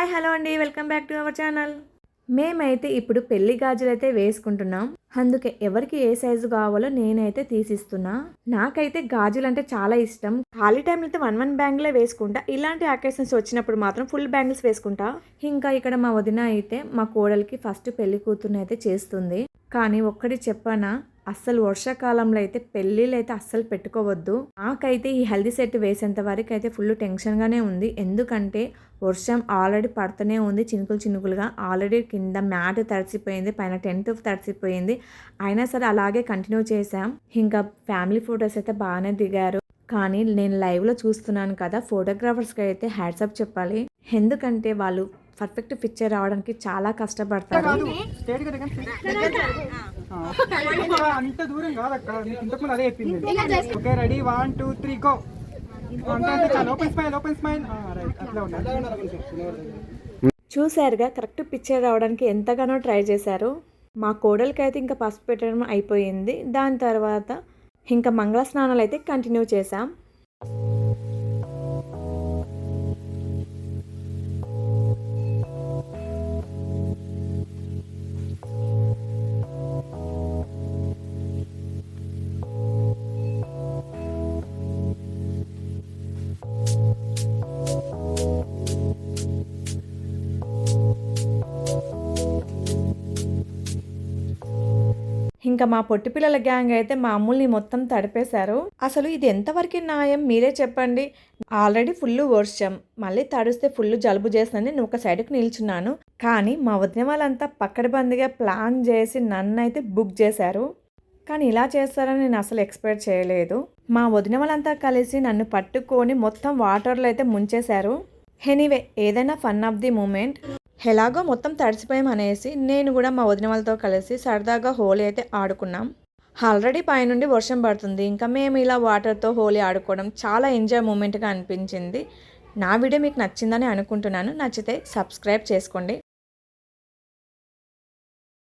Hi hello అండి. Welcome back to our channel. మేమైతే ఇప్పుడు పెళ్ళి గాజులు అయితే వేసుకుంటున్నాం. అందుకే ఎవరికి ఏ సైజు కావాలో నేనైతే తీసిస్తున్నా. నాకైతే గాజులు అంటే చాలా ఇష్టం. ఖాళీ టైంలో అయితే వన్ వన్ బ్యాంగిలే వేసుకుంటా. ఇలాంటి అకేషన్స్ వచ్చినప్పుడు మాత్రం ఫుల్ బ్యాంగిల్స్ వేసుకుంటా. ఇంకా ఇక్కడ మా వదిన అయితే మా కోడలికి ఫస్ట్ పెళ్ళి కూతురుని అయితే చేస్తుంది. కానీ ఒక్కటి చెప్పానా? అస్సలు వర్షాకాలంలో అయితే పెళ్ళిళ్ళు అయితే అస్సలు పెట్టుకోవద్దు. నాకైతే ఈ హెల్దీ సెట్ వేసేంత వరకు అయితే ఫుల్ టెన్షన్గానే ఉంది. ఎందుకంటే వర్షం ఆల్రెడీ పడుతూనే ఉంది చినుకులు చినుకులుగా. ఆల్రెడీ కింద మ్యాట్ తడిసిపోయింది పైన టెంట్ తడిసిపోయింది. అయినా సరే అలాగే కంటిన్యూ చేశాం. ఇంకా ఫ్యామిలీ ఫొటోస్ అయితే బాగానే దిగారు. కానీ నేను లైవ్లో చూస్తున్నాను కదా ఫోటోగ్రాఫర్స్కి అయితే హ్యాట్సప్ చెప్పాలి. ఎందుకంటే వాళ్ళు పర్ఫెక్ట్ పిక్చర్ రావడానికి చాలా కష్టపడతారు. కాదు స్ట్రేట్గా దిగండి. ఆ, ఇంకా అంత దూరం కాదు అక్కడ. ఇంతకు ముందు అదే చెప్పింది. Okay ready? One two three go. అంటే అంతే చాలు. Open smile open smile right అట్లా ఉండాలి. చూశారుగా కరెక్ట్ పిక్చర్ రావడానికి ఎంతగానో ట్రై చేశారు. మా కోడలికి అయితే ఇంకా పసుపు పెట్టడం అయిపోయింది. దాని తర్వాత ఇంకా మంగళ స్నానాలు అయితే కంటిన్యూ చేసాం ఇంకా మా పొట్టి పిల్లల గ్యాంగ్ అయితే మా అమ్ముల్ని మొత్తం తడిపేశారు. అసలు ఇది ఎంతవరకు న్యాయం? మీరే చెప్పండి. ఆల్రెడీ ఫుల్ వర్షం. మళ్ళీ తడిస్తే ఫుల్ జలుబు చేస్తుందని నేను ఒక సైడ్కి నిల్చున్నాను. కానీ మా వదిన వాళ్ళంతా పక్కడబందిగా ప్లాన్ చేసి నన్ను అయితే బుక్ చేశారు. కానీ ఇలా చేస్తారని నేను అసలు ఎక్స్పెక్ట్ చేయలేదు. మా వదిన వాళ్ళంతా కలిసి నన్ను పట్టుకొని మొత్తం వాటర్లో అయితే ముంచేశారు. ఎనీవే ఏదైనా ఫన్ ఆఫ్ ది మూమెంట్. ఎలాగో మొత్తం తడిసిపోయాం అనేసి నేను కూడా మా వదిన వాళ్ళతో కలిసి సరదాగా హోలీ అయితే ఆడుకున్నాం. ఆల్రెడీ పైనుండి వర్షం పడుతుంది. ఇంకా మేము ఇలా వాటర్తో హోలీ ఆడుకోవడం చాలా ఎంజాయ్ మూమెంట్గా అనిపించింది. నా వీడియో మీకు నచ్చిందని అనుకుంటున్నాను. నచ్చితే సబ్స్క్రైబ్ చేసుకోండి.